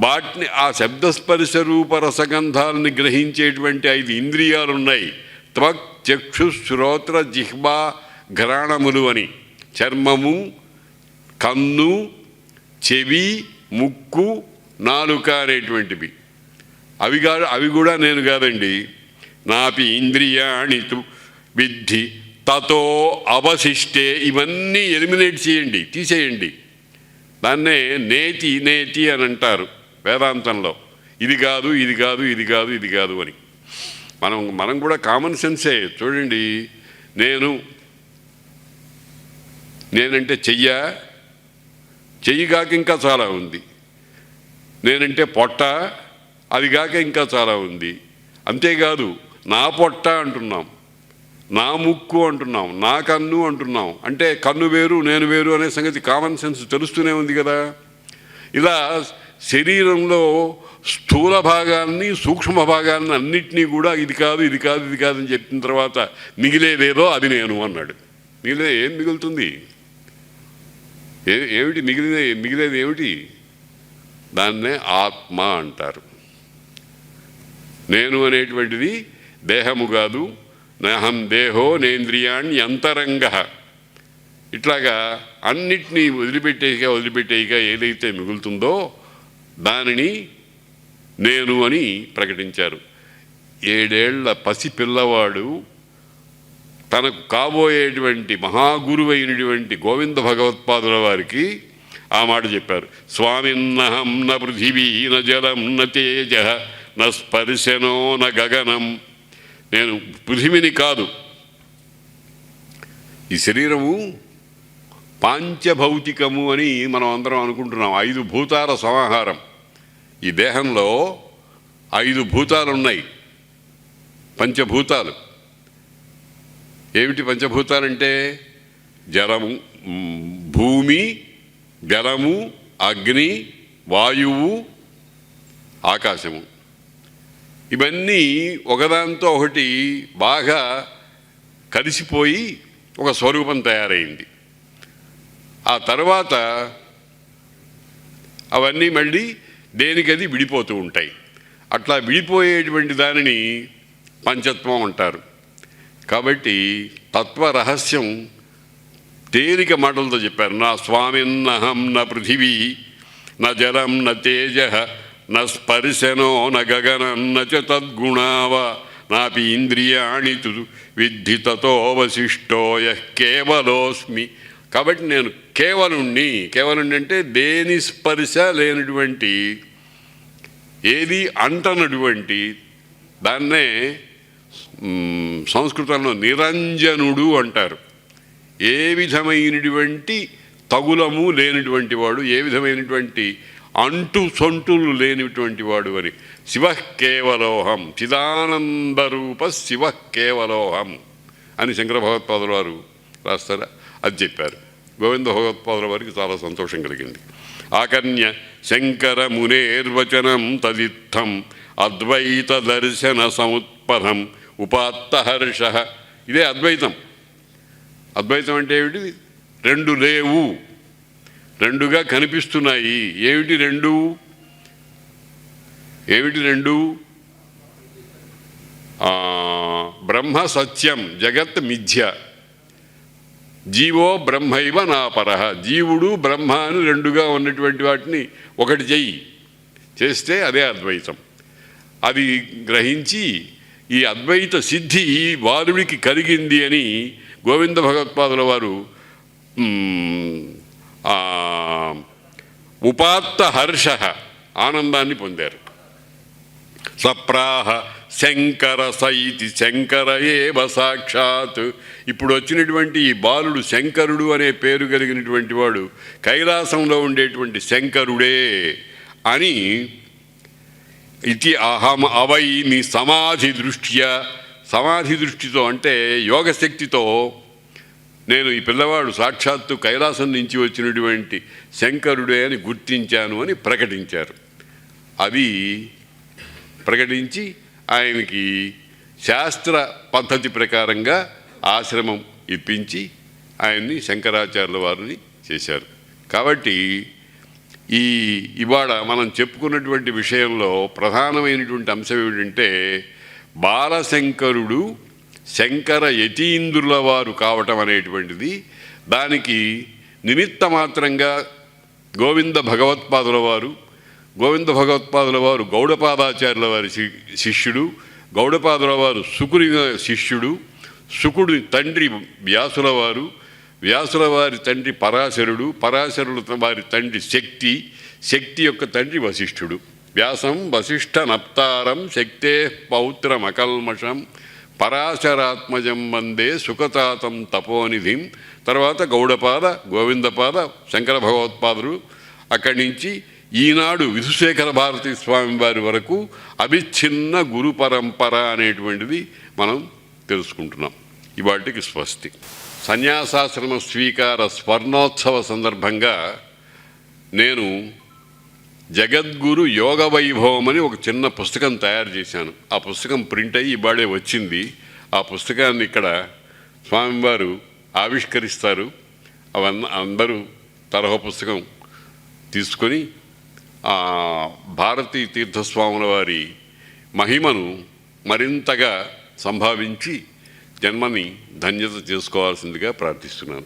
వాటిని ఆ శబ్దస్పర్శ రూప రసగంధాలని గ్రహించేటువంటి ఐదు ఇంద్రియాలు ఉన్నాయి త్వక్ చక్షు శ్రోత్ర జిహ్బా ఘ్రాణములు అని. చర్మము కన్ను చెవి ముక్కు నాలుక అనేటువంటివి. అవి కాదు అవి కూడా నేను కాదండి. నాపి ఇంద్రియాణి తు విద్ధి తతో అవశిష్టే ఇవన్నీ ఎలిమినేట్ చేయండి తీసేయండి. దాన్నే నేతి నేతి అని అంటారు. వేదాంతంలో. ఇది కాదు ఇది కాదు ఇది కాదు ఇది కాదు అని. మనం మనం కూడా కామన్ సెన్సే చూడండి నేను నేనంటే చెయ్య చెయ్యి కాక ఇంకా చాలా ఉంది. నేనంటే పొట్ట అది కాక ఇంకా చాలా ఉంది. అంతేకాదు నా పొట్ట అంటున్నాం నా ముక్కు అంటున్నాం నా కన్ను అంటున్నాం. అంటే కన్ను వేరు నేను వేరు అనే సంగతి కామన్ సెన్స్ తెలుస్తూనే ఉంది కదా. ఇలా శరీరంలో స్థూల భాగాన్ని సూక్ష్మ భాగాన్ని అన్నిటినీ కూడా ఇది కాదు ఇది కాదు ఇది కాదు అని చెప్పిన తర్వాత మిగిలేదేదో అది నేను అన్నాడు. మిగిలే ఏం మిగులుతుంది? ఏ ఏమిటి మిగిలిన మిగిలేది ఏమిటి? దాన్నే ఆత్మ అంటారు. నేను అనేటువంటిది దేహము కాదు నహం దేహో నేంద్రియాణ్ణి అంతరంగ. ఇట్లాగా అన్నిటినీ వదిలిపెట్టేయక వదిలిపెట్టేయక ఏదైతే మిగులుతుందో దానిని నేను అని ప్రకటించారు. ఏడేళ్ళ పసి పిల్లవాడు తనకు కాబోయేటువంటి మహాగురువైనటువంటి గోవింద భగవత్పాదుల వారికి ఆ మాట చెప్పారు. స్వామిన్నహం న పృథివీ న జలం న తేజ న స్పర్శనో న గగనం. నేను పృథివిని కాదు. ఈ శరీరము పాంచభౌతికము అని మనం అందరం అనుకుంటున్నాం. ఐదు భూతాల సమాహారం. ఈ దేహంలో ఐదు భూతాలు ఉన్నాయి పంచభూతాలు. ఏమిటి పంచభూతాలంటే? జలము భూమి జలము అగ్ని వాయువు ఆకాశము. ఇవన్నీ ఒకదాంతో ఒకటి బాగా కలిసిపోయి ఒక స్వరూపం తయారైంది. ఆ తర్వాత అవన్నీ మళ్ళీ దేనికది విడిపోతూ ఉంటాయి. అట్లా విడిపోయేటువంటి దానిని పంచత్వం అంటారు. కాబట్టి తత్వ రహస్యం తేలిక మాటలతో చెప్పారు. నా స్వామిన్నహం న పృథివీ న జలం న తేజ న స్పర్శనో న గగనం న చ తద్గుణావ నాపి ఇంద్రియాణి తు విద్ధి తతోవశిష్టో కేవలోస్మి కాబట్టి నేను కేవలుణ్ణి కేవలుణ్ణి అంటే దేని స్పర్శ లేనటువంటి ఏది అంటనటువంటి దాన్నే సంస్కృతంలో నిరంజనుడు అంటారు. ఏ విధమైనటువంటి తగులము లేనిటువంటి వాడు ఏ విధమైనటువంటి అంటు సొంటులు లేనిటువంటి వాడు అని. శివ కేవలోహం చిదానందరూప శివ కేవలోహం అని శంకర భగవత్పాదులు వారు రాస్తారా? అది చెప్పారు. గోవింద భగవత్పాదుల వారికి చాలా సంతోషం కలిగింది. ఆకన్య శంకర మునేర్వచనం తదిత్థం అద్వైత దర్శన సముత్పదం ఉపాత్తహర్ష ఇదే అద్వైతం. అద్వైతం అంటే ఏమిటి? రెండు లేవు. రెండుగా కనిపిస్తున్నాయి. ఏమిటి రెండు? ఏమిటి రెండు? బ్రహ్మ సత్యం జగత్ మిథ్య. జీవో బ్రహ్మైవ నాపర. జీవుడు బ్రహ్మ అని రెండుగా ఉన్నటువంటి వాటిని ఒకటి చెయ్యి. చేస్తే అదే అద్వైతం. అది గ్రహించి ఈ అద్వైత సిద్ధి వారుడికి కలిగింది అని గోవింద భగవత్పాదుల వారు ఉపాత్త హర్ష ఆనందాన్ని పొందారు. సప్రాహ శంకర సైతి శంకర ఏవ సాక్షాత్. ఇప్పుడు వచ్చినటువంటి ఈ బాలుడు శంకరుడు అనే పేరు కలిగినటువంటి వాడు కైలాసంలో ఉండేటువంటి శంకరుడే అని ఇది అహం అవైని సమాధి దృష్ట్యా. సమాధి దృష్టితో అంటే యోగశక్తితో నేను ఈ పిల్లవాడు సాక్షాత్తు కైలాసం నుంచి వచ్చినటువంటి శంకరుడే అని గుర్తించాను అని ప్రకటించారు. అది ప్రకటించి ఆయనకి శాస్త్ర పద్ధతి ప్రకారంగా ఆశ్రమం ఇప్పించి ఆయన్ని శంకరాచార్యుల వారిని చేశారు. కాబట్టి ఈ ఇవాళ మనం చెప్పుకున్నటువంటి విషయంలో ప్రధానమైనటువంటి అంశం ఏమిటంటే బాలశంకరుడు శంకర యతీంద్రుల వారు కావటం అనేటువంటిది. దానికి నిమిత్త మాత్రంగా గోవింద భగవత్పాదుల వారు గోవింద భగవత్పాదుల వారు గౌడపాదాచార్యుల వారి శి- శిష్యుడు గౌడపాదుల వారు సుకుని శిష్యుడు శుకుడి తండ్రి వ్యాసుల వారు వ్యాసుల వారి తండ్రి పరాశరుడు పరాశరుడు వారి తండ్రి శక్తి శక్తి యొక్క తండ్రి వశిష్ఠుడు. వ్యాసం వశిష్ఠ నప్తారం శక్తే పౌత్రమకల్మషం పరాశరాత్మజం వందే సుఖతాతం తపోనిధిం. తర్వాత గౌడపాద గోవిందపాద శంకర భగవత్పాదులు అక్కడి నుంచి ఈనాడు విధుశేఖర భారతీ స్వామి వారి వరకు అవిచ్ఛిన్న గురు పరంపర అనేటువంటిది మనం తెలుసుకుంటున్నాం. ఇవాటికి స్వస్తి. సన్యాసాశ్రమ స్వీకార స్వర్ణోత్సవ సందర్భంగా నేను జగద్గురు యోగ వైభవం అని ఒక చిన్న పుస్తకం తయారు చేశాను. ఆ పుస్తకం ప్రింట్ అయ్యి ఇవాడే వచ్చింది. ఆ పుస్తకాన్ని ఇక్కడ స్వామివారు ఆవిష్కరిస్తారు. అవన్న అందరూ తరహా పుస్తకం తీసుకొని భారతీ తీర్థస్వాముల వారి మహిమను మరింతగా సంభావించి జన్మని ధన్యత చేసుకోవాల్సిందిగా ప్రార్థిస్తున్నాను.